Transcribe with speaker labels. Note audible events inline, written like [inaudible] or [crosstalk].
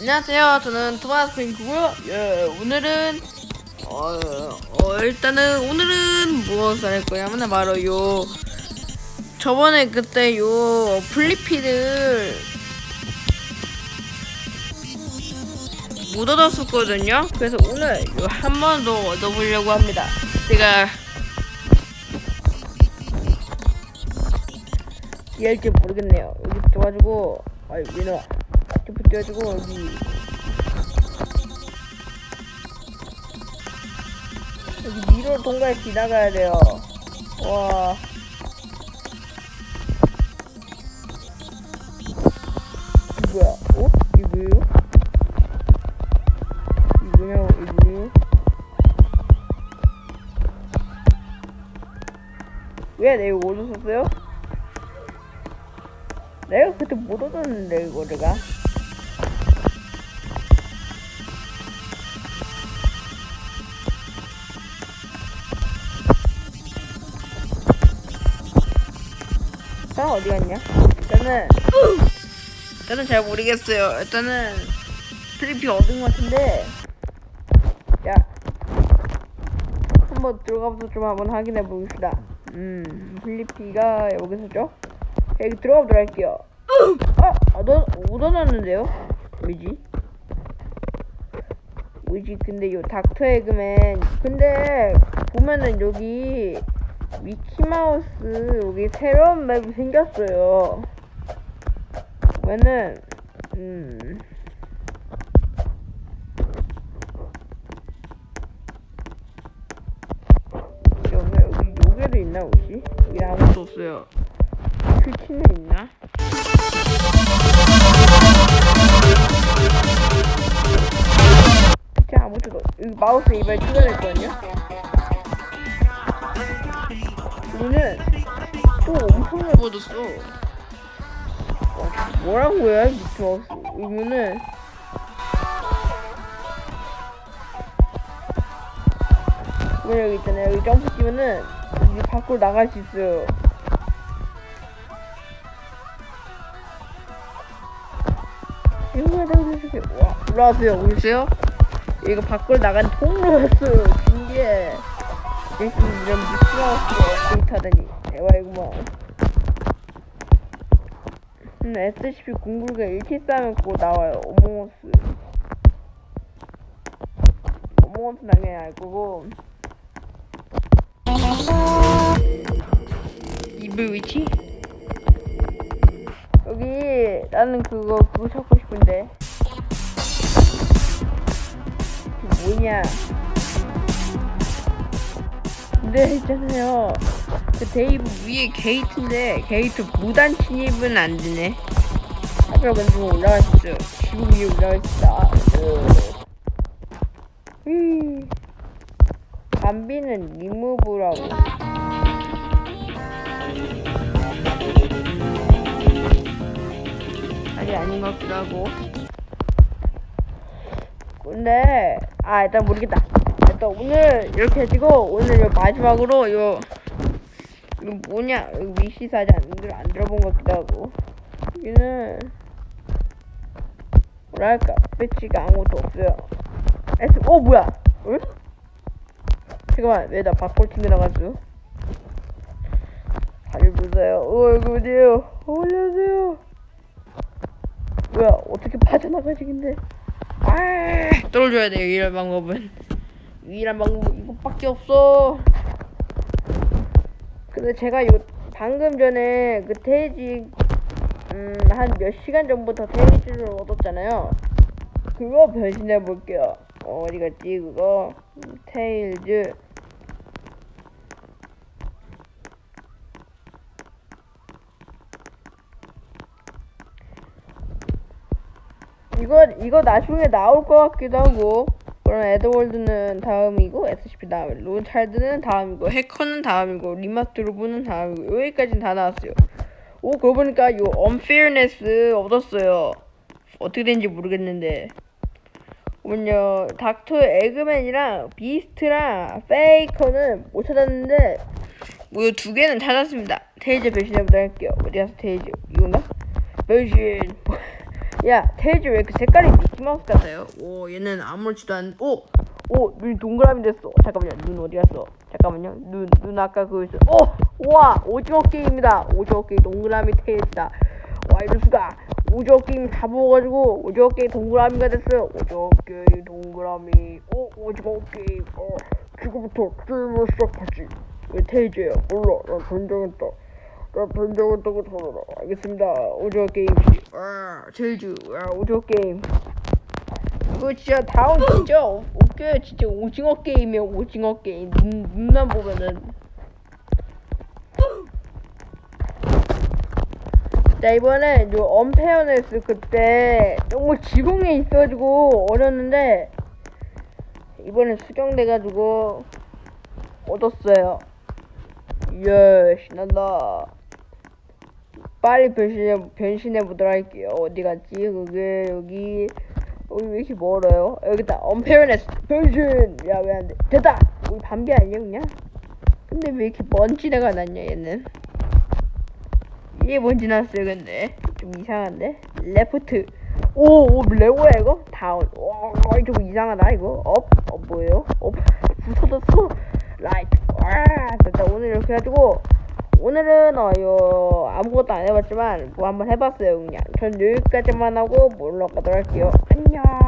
Speaker 1: 안녕하세요. 저는 토마스 핑크고요. 예, 오늘은 어, 어, 일단은 오늘은 무엇을 할 거냐면 바로 요 저번에 그때 요 플리피를 못 얻었었거든요. 그래서 오늘 요 한 번 더 얻어보려고 합니다. 제가 이해할지 모르겠네요. 여기 붙어가지고 아이 민호 야 이렇게 붙여가지고 여기 여기 미로 동가에 지나가야 돼요. 와. 이거 뭐야? 어? 이거 뭐예요? 이거 뭐냐고, 이거 뭐예요? 왜 내가 이거 얻었었어요? 내가 그때 못 얻었는데, 이거 내가. 나 어디 갔냐? 일단은 일단은 잘 모르겠어요. 일단은 트리피 얻은 것 같은데 자 한번 들어가서 좀 한번 확인해 보겠습니다. 음 플리피가 여기서죠? 여기 들어가 보도록 할게요. 아, 아, 너 얻어놨는데요? 왜지? 왜지? 근데 요 닥터 에그맨 근데 보면은 여기 미키마우스 여기 새로운 맵이 생겼어요. 보면은 음 여기 요게도 있나 혹시? 여기 아무것도 없어요. 큐티는 있나? 큐티 아무것도 없- 여기 마우스 이번에 추가됐거든요. 오늘 또 엄청나게 얻었어. 뭐라고 해야 미키마우스 이거는 왜 여기 있잖아요. 여기 점프 뛰면은 여기 밖으로 나갈 수 있어요. 이거야 내가 그래서 와 올라와세요. 오세요? 이거 밖으로 나간 통로였어요. 신기해 열심히 이런 미키마우스가 데이트하다니 대박이구만 음, SCP 공굴가 1티 싸면 그거 나와요. 어몽어스. 어몽어스 당연히 알 거고. 이불 위치? 여기 나는 그거 그거 찾고 싶은데. 그게 뭐냐? 근데 있잖아요. 그 데이브 위에 게이트인데 게이트 무단 침입은 안 되네. 근처 올라가 있어. 지금 위에 올라가 있어. 음. 담비는 리무브라고. 아직 아닌 것 같기도 하고. 근데 아 일단 모르겠다. 일단 오늘 이렇게 해지고 오늘 요 마지막으로 요 이거 뭐냐? 이거 위시사 아직 안, 들, 안 들어본 것 같기도 하고. 여기는 뭐랄까 배치가 아무것도 없어요. S 어 뭐야? 응? 잠깐만 왜나 바꿀 튕겨 나가죠? 다리 보세요. 어 여기 어디에요? 어, 안녕하세요. 뭐야 어떻게 빠져나가지 근데? 아 떨어져야 돼요 이런 방법은. 유일한 방법은 이것밖에 없어. 근데 제가 요 방금 전에 그 테이지 음한 몇 시간 전부터 테이지를 얻었잖아요. 그거 변신해 볼게요. 어, 어디 갔지 그거? 음, 테일즈. 이거 이거 나중에 나올 것 같기도 하고. 그럼 에드월드는 다음이고 SCP 다음에 론찰드는 다음이고 해커는 다음이고 리마스트로브는 다음이고 여기까지는 다 나왔어요. 오 그러고 보니까 요 unfairness 얻었어요. 어떻게 된지 모르겠는데 보면요 닥터 에그맨이랑 비스트랑 페이커는 못 찾았는데 뭐요두 개는 찾았습니다. 테이즈 변신해보도록 할게요. 어디 가서 테이즈 이건가? 변신 야 테이즈 왜그 색깔이 미키마우스 같아요? 오 얘는 아무렇지도 않. 오! 오 눈이 동그라미 됐어. 잠깐만요 눈 어디 갔어? 잠깐만요 눈 눈 아까 그 있어. 오! 우와 오징어 게임이다. 오징어 게임 동그라미 테이즈다. 와 이럴 수가. 오징어 게임 다 먹어가지고 오징어 게임 동그라미가 됐어요. 오징어 게임 동그라미. 오 오징어 게임. 어 지금부터 게임을 시작하지. 왜 테이즈야? 몰라 나 변장했다. 나 변장했다고 들어라. 알겠습니다. 오징어 게임이지. 아 테이즈. 아 오징어 게임. 이거 진짜 다운 진짜 어- 웃겨요. 진짜 오징어 게임이야 오징어 게임. 눈 눈만 보면은. 자 이번에 요 언페어네스 그때 너무 지공에 있어가지고 어렸는데 이번에 수정돼가지고 얻었어요. 예 신난다. 빨리 변신해 변신해 보도록 할게요. 어디 갔지? 그게 여기 여기 왜 이렇게 멀어요? 여기다 언페어네스 변신. 야 왜 안 돼? 됐다. 우리 반비 아니야 그냥? 근데 왜 이렇게 먼지내가 났냐 얘는? 이게 뭔 지 났어요 근데 좀 이상한데 레프트 오오 레고야 이거 다운 와좀 이상하다 이거 업? 어 뭐예요? 업 [laughs] 부서졌어 라이트 와 됐다 오늘 이렇게 해가지고 오늘은 어요 아무것도 안 해봤지만 뭐 한번 해봤어요 그냥. 전 여기까지만 하고 몰러 가도록 할게요. 안녕